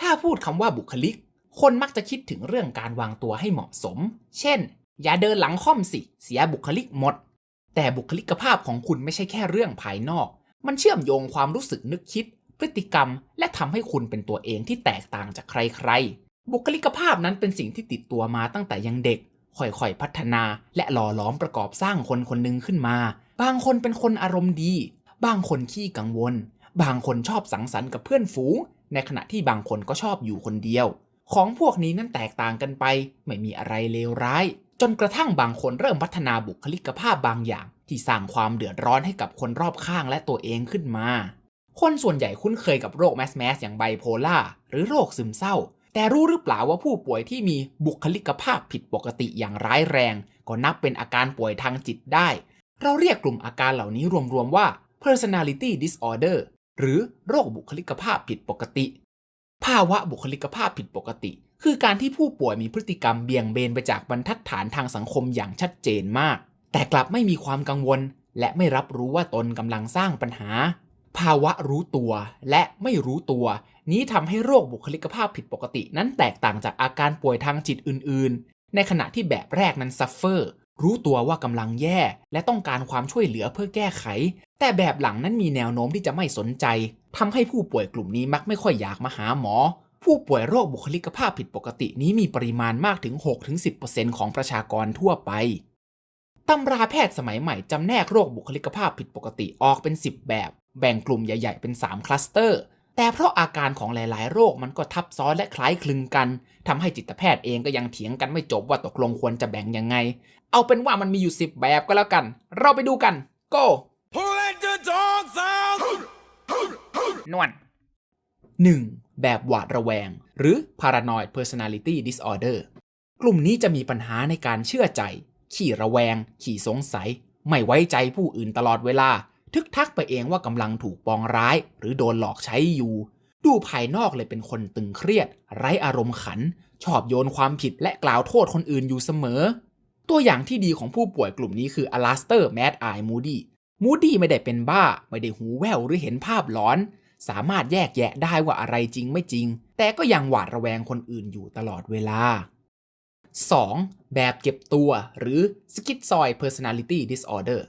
ถ้าพูดคำว่าบุคลิก คนมักจะคิดถึงเรื่องการวางตัวให้เหมาะสม เช่น อย่าเดินหลังค่อมสิ เสียบุคลิกหมด แต่บุคลิกภาพของคุณไม่ใช่แค่เรื่องภายนอก มันเชื่อมโยงความรู้สึกนึกคิด พฤติกรรม และทำให้คุณเป็นตัวเองที่แตกต่างจากใครๆ บุคลิกภาพนั้นเป็นสิ่งที่ติดตัวมาตั้งแต่ยังเด็ก ค่อยๆ พัฒนาและหล่อหลอมประกอบสร้างคนคนหนึ่งขึ้นมา บางคนเป็นคนอารมณ์ดี บางคนขี้กังวล บางคนชอบสังสรรค์กับเพื่อนฝูง ในขณะที่บางคนก็ชอบอยู่คนเดียว ของพวกนี้นั้นแตกต่างกันไป ไม่มีอะไรเลวร้าย จนกระทั่งบางคนเริ่มพัฒนาบุคลิกภาพบางอย่าง ที่สร้างความเดือดร้อนให้กับคนรอบข้างและตัวเองขึ้นมา คนส่วนใหญ่คุ้นเคยกับโรคแมสแมสอย่างไบโพล่าหรือโรคซึมเศร้า แต่รู้หรือเปล่าว่าผู้ป่วยที่มีบุคลิกภาพผิดปกติอย่างร้ายแรง ก็นับเป็นอาการป่วยทางจิตได้ เราเรียกกลุ่มอาการเหล่านี้รวมๆว่า personality disorder หรือโรคบุคลิกภาพผิดปกติ ภาวะบุคลิกภาพผิดปกติ คือการที่ผู้ป่วยมีพฤติกรรมเบี่ยงเบนไปจากบรรทัดฐานทางสังคมอย่างชัดเจนมาก แต่กลับไม่มีความกังวล และไม่รับรู้ว่าตนกำลังสร้างปัญหา ภาวะรู้ตัวและไม่รู้ตัว นี้ทำให้โรคบุคลิกภาพผิดปกติ นั้นแตกต่างจากอาการป่วยทางจิตอื่น ๆ ในขณะที่แบบแรกนั้นซัฟเฟอร์ รู้ตัวว่ากำลังแย่ และต้องการความช่วยเหลือเพื่อแก้ไข แต่แบบหลังนั้นมีแนวโน้มที่จะไม่สนใจทำให้ผู้ป่วยกลุ่มนี้มักไม่ค่อยอยากมาหาหมอ ผู้ป่วยโรคบุคลิกภาพผิดปกตินี้มีปริมาณมากถึง 6-10%ของประชากรทั่วไปตำราแพทย์สมัยใหม่จำแนกโรคบุคลิกภาพผิดปกติออกเป็น 10 แบบ แบ่งกลุ่มใหญ่ ๆ เป็น 3 คลัสเตอร์ แต่เพราะอาการของหลาย ๆ โรคมันก็ทับซ้อนและคล้ายคลึงกันทำให้จิตแพทย์เองก็ยังเถียงกันไม่จบว่าตกลงควรจะแบ่งยังไง เอาเป็นว่ามันมีอยู่ 10 แบบก็แล้วกัน เราไปดูกัน go Who let the dogs out? นวล 1. แบบหวาดระแวง หรือ paranoid personality disorder กลุ่มนี้จะมีปัญหาในการเชื่อใจ ขี่ระแวง ขี่สงสัย ไม่ไว้ใจผู้อื่นตลอดเวลา ทึกทักไปเองว่ากำลังถูกปองร้าย หรือโดนหลอกใช้อยู่ ดูภายนอกเลยเป็นคนตึงเครียด ไร้อารมณ์ขัน ชอบโยนความผิดและกล่าวโทษคนอื่นอยู่เสมอ ตัวอย่างที่ดีของผู้ป่วยกลุ่มนี้คืออลาสเตอร์แมดไอมูดี้มูดี้ไม่ได้เป็นบ้า ไม่ได้หูแว่วหรือเห็นภาพหลอน สามารถแยกแยะได้ว่าอะไรจริงไม่จริง แต่ก็ยังหวาดระแวงคนอื่นอยู่ตลอดเวลา 2. แบบเก็บตัวหรือ Schizoid Personality Disorder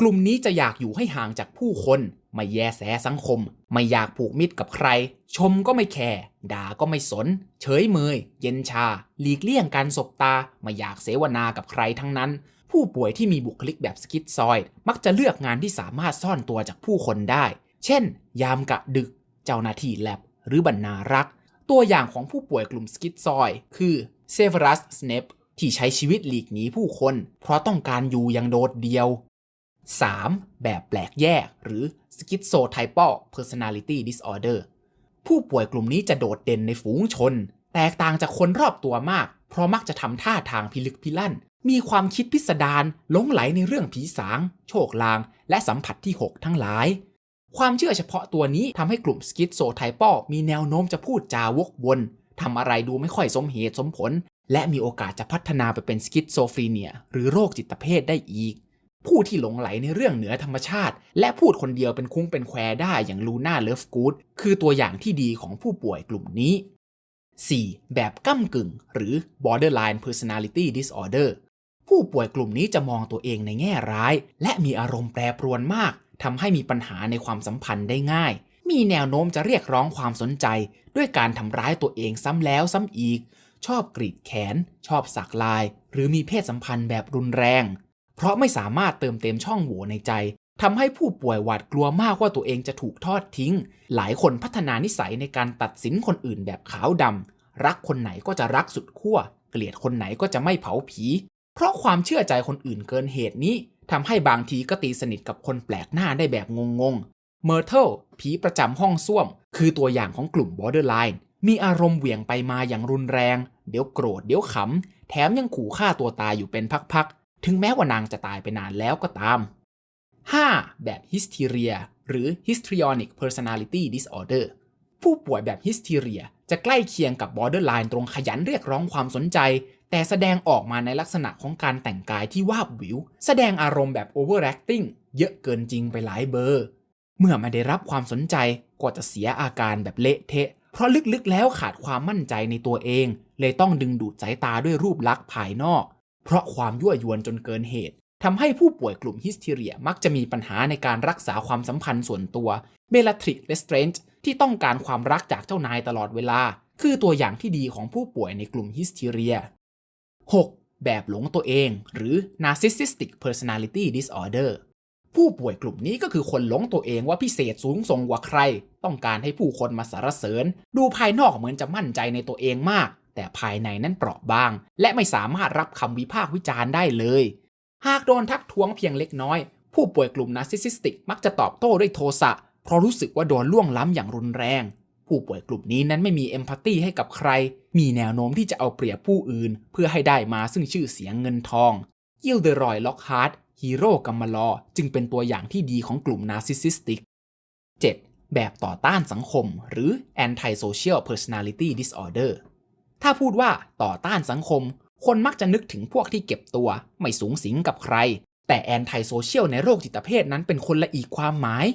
กลุ่มนี้จะอยากอยู่ให้ห่างจากผู้คน ไม่แยแสสังคม ไม่อยากผูกมิตรกับใคร ชมก็ไม่แคร์ด่าก็ไม่สน เฉยเมย เย็นชา หลีกเลี่ยงการสบตา ไม่อยากเสวนากับใครทั้งนั้น ผู้ป่วยที่มีบุคลิกแบบสกิทซอยด์มักจะเลือกงานที่สามารถซ่อนตัวจากผู้คนได้ เช่น ยามกะดึก เจ้าหน้าที่แลบ หรือบรรณารักษ์ตัวอย่างของผู้ป่วยกลุ่มสกิทซอยด์คือเซเวรัสสเนปที่ใช้ชีวิตหลีกหนีผู้คน เพราะต้องการอยู่อย่างโดดเดียว 3. แบบแปลกแยก หรือ schizotypal personality disorder ผู้ป่วยกลุ่มนี้จะโดดเด่นในฝูงชน แตกต่างจากคนรอบตัวมาก เพราะมักจะทำท่าทางพิลึกพิลั่น มีความคิดพิสดารหลงไหลในเรื่องผีสาง โชคลาง และสัมผัสที่ 6 ทั้งหลาย ความเชื่อเฉพาะตัวนี้ทำให้กลุ่มสกิ z โซไทปอมีแนวโน้มจะพูดจาวกวนทำอะไรดูไม่ค่อยสมเหตุสมผล และมีโอกาสจะพัฒนาไปเป็นสกิ z โซฟรีเนีย หรือโรคจิตเภทได้อีก ผู้ที่หลงไหลในเรื่องเหนือธรรมชาติ และพูดคนเดียวเป็นคุ้งเป็นแควได้อย่างลูน่าเลิฟกูดคือตัวอย่างที่ดีของผู้ป่วยกลุ่มนี้ 4. แบบก้ากึ่ง หรือ borderline personality disorder ผู้ป่วยกลุ่มนี้จะมองตัวเองในแง่ร้าย และมีอารมณ์แปรปรวนมากทำให้มีปัญหาในความสัมพันธ์ได้ง่าย มีแนวโน้มจะเรียกร้องความสนใจ ด้วยการทำร้ายตัวเองซ้ำแล้วซ้ำอีก ชอบกรีดแขน ชอบสักลาย หรือมีเพศสัมพันธ์แบบรุนแรง เพราะไม่สามารถเติมเต็มช่องโหว่ในใจทำให้ผู้ป่วยหวาดกลัวมากว่าตัวเองจะถูกทอดทิ้ง หลายคนพัฒนานิสัยในการตัดสินคนอื่นแบบขาวดำรักคนไหนก็จะรักสุดขั้วเกลียดคนไหนก็จะไม่เผาผี เพราะความเชื่อใจคนอื่นเกินเหตุนี้ทำให้บางทีก็ตีสนิทกับคนแปลกหน้าได้แบบงงๆเมอร์เทลผีประจำห้องส้วม คือตัวอย่างของกลุ่ม borderline มีอารมณ์เหวี่ยงไปมาอย่างรุนแรง เดี๋ยวโกรธเดี๋ยวขำ แถมยังขู่ฆ่าตัวตายอยู่เป็นพักๆ ถึงแม้ว่านางจะตายไปนานแล้วก็ตาม 5. แบบ hysteria หรือ histrionic personality disorder ผู้ป่วยแบบ hysteria จะใกล้เคียงกับ borderline ตรงขยันเรียกร้องความสนใจ แต่แสดงออกมาในลักษณะของการแต่งกายที่วาบวิว แสดงอารมณ์แบบ overacting เยอะเกินจริงไปหลายเบอร์ เมื่อไม่ได้รับความสนใจก็จะเสียอาการแบบเละเทะ เพเพราะลึกๆแล้วขาดความมั่นใจในตัวเอง เลยต้องดึงดูดสายตาด้วยรูปลักษณ์ภายนอก เพราะความยั่วยวนจนเกินเหตุทำให้ผู้ป่วยกลุ่มฮิสเทีเรียมักจะมีปัญหาในการรักษาความสัมพันธ์ส่วนตัวเบลทริกและสเตรนจ์ที่ต้องการความรักจากเจ้านายตลอดเวลา คือตัวอย่างที่ดีของผู้ป่วยในกลุ่มฮิสเทีเรีย 6. แบบหลงตัวเอง หรือ narcissistic personality disorder ผู้ป่วยกลุ่มนี้ก็คือคนหลงตัวเองว่าพิเศษสูงส่งกว่าใคร ต้องการให้ผู้คนมาสรรเสริญ ดูภายนอกเหมือนจะมั่นใจในตัวเองมาก แต่ภายในนั้นเปราะบาง และไม่สามารถรับคำวิพากษ์วิจารณ์ได้เลย หากโดนทักท้วงเพียงเล็กน้อย ผู้ป่วยกลุ่มนาร์ซิสซิสติกมักจะตอบโต้ด้วยโทสะเพราะรู้สึกว่าโดนล่วงล้ำอย่างรุนแรง ผู้ป่วยกลุ่มนี้นั้นไม่มีเอมพัตตีให้กับใคร มีแนวโน้มที่จะเอาเปรียบผู้อื่น เพื่อให้ได้มาซึ่งชื่อเสียงเงินทองยิลเดรอยล็อกฮาร์ดฮีโร่กัมมาลอจึงเป็นตัวอย่างที่ดีของกลุ่มนาร์ซิสซิสติก 7. แบบต่อต้านสังคม หรือ anti-social personality disorder ถ้าพูดว่าต่อต้านสังคม คนมักจะนึกถึงพวกที่เก็บตัว ไม่สูงสิงกับใคร แต่แอนไทโซเชียลในโรคจิตเภทนั้นเป็นคนละอีกความหมาย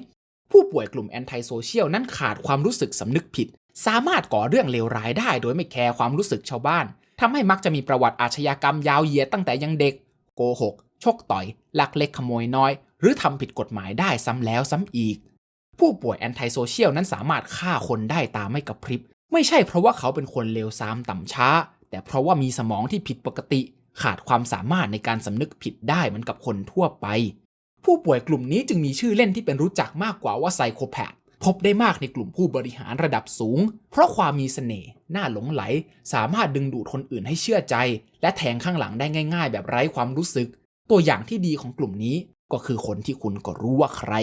ผู้ป่วยกลุ่มแอนไทโซเชียลนั้นขาดความรู้สึกสำนึกผิด สามารถก่อเรื่องเลวร้ายได้ โดยไม่แคร์ความรู้สึกชาวบ้านทำให้มักจะมีประวัติอาชญากรรมยาวเหยียดตั้งแต่ยังเด็ก โกหก ชกต่อย ลักเล็กขโมยน้อย หรือทำผิดกฎหมายได้ซ้ำแล้วซ้ำอีก ผู้ป่วยแอนไทโซเชียลนั้นสามารถฆ่าคนได้ตามไม่กระพริบ ไม่ใช่เพราะว่าเขาเป็นคนเลวทรามต่ำช้า แต่เพราะว่ามีสมองที่ผิดปกติ ขาดความสามารถในการสำนึกผิดได้เหมือนกับคนทั่วไป ผู้ป่วยกลุ่มนี้จึงมีชื่อเล่นที่เป็นรู้จักมากกว่าว่าไซโคแพดพบได้มากในกลุ่มผู้บริหารระดับสูง เพราะความมีเสน่ห์น่าหลงไหล สามารถดึงดูดคนอื่นให้เชื่อใจ และแทงข้างหลังได้ง่าย ๆ แบบไร้ความรู้สึก ตัวอย่างที่ดีของกลุ่มนี้ก็คือคนที่คุณก็รู้ว่าใคร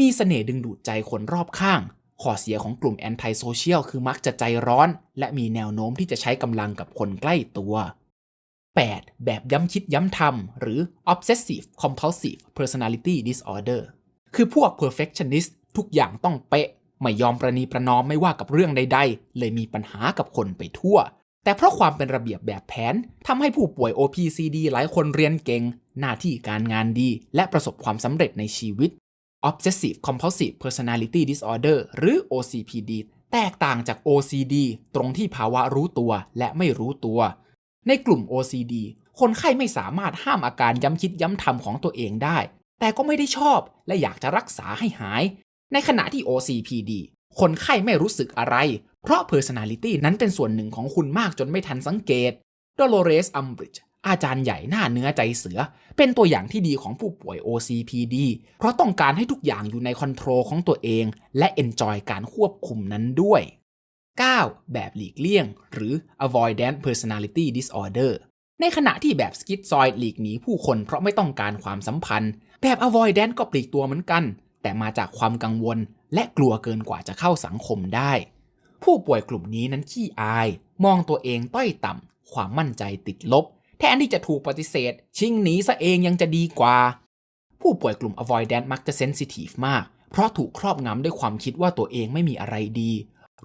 มีเสน่ห์ดึงดูดใจคนรอบข้าง ข้อเสียของกลุ่มแอนตี้โซเชียลคือมักจะใจร้อน และมีแนวโน้มที่จะใช้กำลังกับคนใกล้ตัว 8. แบบย้ำคิดย้ำทำหรือ obsessive compulsive personality disorder คือพวก perfectionist ทุกอย่างต้องเป๊ะ ไม่ยอมประนีประนอมไม่ว่ากับเรื่องใดๆ เลยมีปัญหากับคนไปทั่ว แต่เพราะความเป็นระเบียบแบบแผนทำให้ผู้ป่วย OPCD หลายคนเรียนเก่ง หน้าที่การงานดี และประสบความสำเร็จในชีวิต Obsessive Compulsive Personality Disorder หรือ OCPD แตกต่างจาก OCD ตรงที่ภาวะรู้ตัวและไม่รู้ตัว ในกลุ่ม OCD คนไข้ไม่สามารถห้ามอาการย้ำคิดย้ำทำของตัวเองได้ แต่ก็ไม่ได้ชอบและอยากจะรักษาให้หาย ในขณะที่ OCPD คนไข้ไม่รู้สึกอะไร เพราะ personality นั้นเป็นส่วนหนึ่งของคุณมากจนไม่ทันสังเกต Dolores Umbridge อาจารย์ใหญ่หน้าเนื้อใจเสือ เป็นตัวอย่างที่ดีของผู้ป่วย OCPD เพราะต้องการให้ทุกอย่างอยู่ในคอนโทรลของตัวเอง และ enjoy การควบคุมนั้นด้วย 9. แบบหลีกเลี่ยง หรือ avoidant personality disorder ในขณะที่แบบ schizoid หลีกหนีผู้คนเพราะไม่ต้องการความสัมพันธ์ แบบ avoidant ก็ปลีกตัวเหมือนกัน แต่มาจากความกังวล และกลัวเกินกว่าจะเข้าสังคมได้ ผู้ป่วยกลุ่มนี้นั้นขี้อาย มองตัวเองต้อยต่ำความมั่นใจติดลบ แทนที่จะถูกปฏิเสธ ชิงหนีซะเองยังจะดีกว่า ผู้ป่วยกลุ่ม avoidant มักจะเซนซิทีฟมาก เพราะถูกครอบงำด้วยความคิดว่าตัวเองไม่มีอะไรดี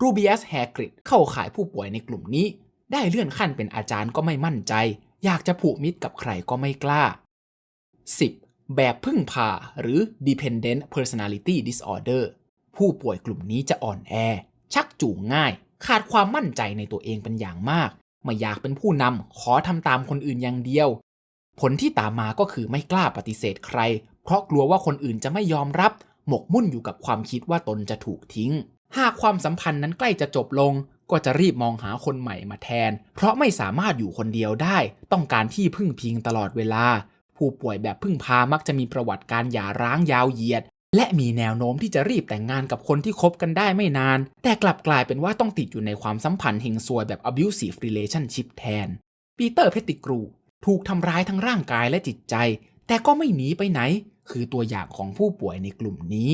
รูเบียสแฮกริดเข้าขายผู้ป่วยในกลุ่มนี้ ได้เลื่อนขั้นเป็นอาจารย์ก็ไม่มั่นใจ อยากจะผูกมิตรกับใครก็ไม่กล้า 10. แบบพึ่งพาหรือ dependent personality disorder ผู้ป่วยกลุ่มนี้จะอ่อนแอ ชักจูงง่าย ขาดความมั่นใจในตัวเองเป็นอย่างมาก ไม่อยากเป็นผู้นำขอทำตามคนอื่นอย่างเดียว ผลที่ตามมาก็คือไม่กล้าปฏิเสธใคร เพราะกลัวว่าคนอื่นจะไม่ยอมรับ หมกมุ่นอยู่กับความคิดว่าตนจะถูกทิ้ง หากความสัมพันธ์นั้นใกล้จะจบลง ก็จะรีบมองหาคนใหม่มาแทน เพราะไม่สามารถอยู่คนเดียวได้ ต้องการที่พึ่งพิงตลอดเวลา ผู้ป่วยแบบพึ่งพามักจะมีประวัติการหย่าร้างยาวเหยียด และมีแนวโน้มที่จะรีบแต่งงานกับคนที่คบกันได้ไม่นาน แต่กลับกลายเป็นว่าต้องติดอยู่ในความสัมพันธ์เฮงซวยแบบ abusive relationship แทน ปีเตอร์เพตติกรู ถูกทำร้ายทั้งร่างกายและจิตใจ แต่ก็ไม่หนีไปไหน คือตัวอย่างของผู้ป่วยในกลุ่มนี้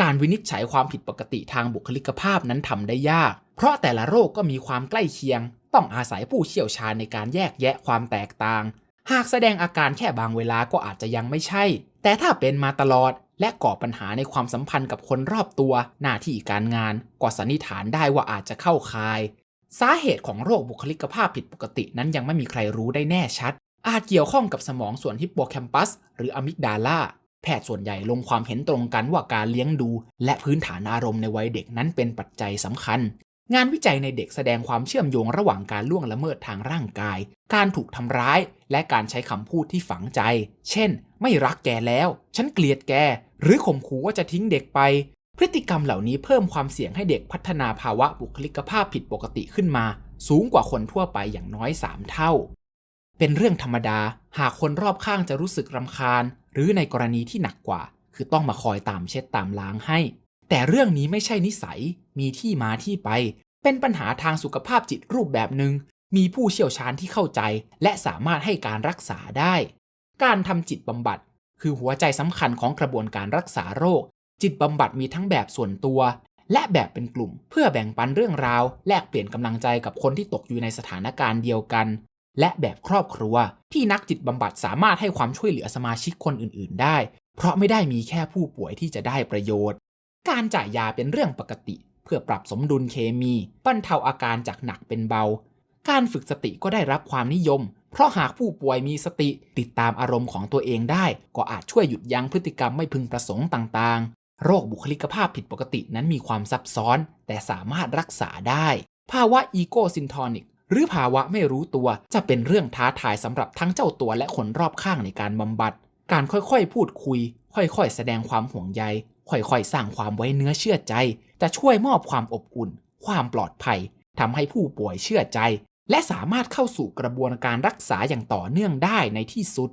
การวินิจฉัยความผิดปกติทางบุคลิกภาพนั้นทำได้ยาก เพราะแต่ละโรคก็มีความใกล้เคียง ต้องอาศัยผู้เชี่ยวชาญในการแยกแยะความแตกต่าง หากแสดงอาการแค่บางเวลาก็อาจจะยังไม่ใช่ แต่ถ้าเป็นมาตลอด และก่อปัญหาในความสัมพันธ์กับคนรอบตัว หน้าที่การงานก็สันนิษฐานได้ว่าอาจจะเข้าคาย สาเหตุของโรคบุคลิกภาพผิดปกตินั้นยังไม่มีใครรู้ได้แน่ชัด อาจเกี่ยวข้องกับสมองส่วนฮิปโปแคมปัส หรืออะมิกดาลาแพทย์ส่วนใหญ่ลงความเห็นตรงกันว่าการเลี้ยงดู และพื้นฐานอารมณ์ในวัยเด็กนั้นเป็นปัจจัยสำคัญ งานวิจัยในเด็กแสดงความเชื่อมโยงระหว่างการล่วงละเมิดทางร่างกาย การถูกทำร้าย และการใช้คำพูดที่ฝังใจ เช่น ไม่รักแกแล้ว ฉันเกลียดแก หรือข่มขู่ว่าจะทิ้งเด็กไป พฤติกรรมเหล่านี้เพิ่มความเสี่ยงให้เด็กพัฒนาภาวะบุคลิกภาพผิดปกติขึ้นมา สูงกว่าคนทั่วไปอย่างน้อย 3 เท่า เป็นเรื่องธรรมดา หากคนรอบข้างจะรู้สึกรำคาญ หรือในกรณีที่หนักกว่า คือต้องมาคอยตามเช็ดตามล้างให้ แต่เรื่องนี้ไม่ใช่นิสัย มีที่มาที่ไป เป็นปัญหาทางสุขภาพจิตรูปแบบหนึ่ง มีผู้เชี่ยวชาญที่เข้าใจ และสามารถให้การรักษาได้ การทำจิตบำบัด คือหัวใจสำคัญของกระบวนการรักษาโรค จิตบำบัดมีทั้งแบบส่วนตัว และแบบเป็นกลุ่ม เพื่อแบ่งปันเรื่องราว แลกเปลี่ยนกำลังใจกับคนที่ตกอยู่ในสถานการณ์เดียวกัน และแบบครอบครัว ที่นักจิตบำบัดสามารถให้ความช่วยเหลือสมาชิกคนอื่น ๆ ได้ เพราะไม่ได้มีแค่ผู้ป่วยที่จะได้ประโยชน์ การจ่ายยาเป็นเรื่องปกติ เพื่อปรับสมดุลเคมีบรรเทาอาการจากหนักเป็นเบา การฝึกสติก็ได้รับความนิยม เพราะหากผู้ป่วยมีสติติดตามอารมณ์ของตัวเองได้ ก็อาจช่วยหยุดยั้งพฤติกรรมไม่พึงประสงค์ต่างๆ โรคบุคลิกภาพผิดปกตินั้นมีความซับซ้อน แต่สามารถรักษาได้ ภาวะอีโกซินทอนิกหรือภาวะไม่รู้ตัวจะเป็นเรื่องท้าทายสำหรับทั้งเจ้าตัวและคนรอบข้างในการบำบัด การค่อยๆ พูดคุย ค่อยๆ แสดงความห่วงใย ค่อยๆ สร้างความไว้เนื้อเชื่อใจ จะช่วยมอบความอบอุ่น ความปลอดภัยทำให้ผู้ป่วยเชื่อใจ และสามารถเข้าสู่กระบวนการรักษาอย่างต่อเนื่องได้ในที่สุด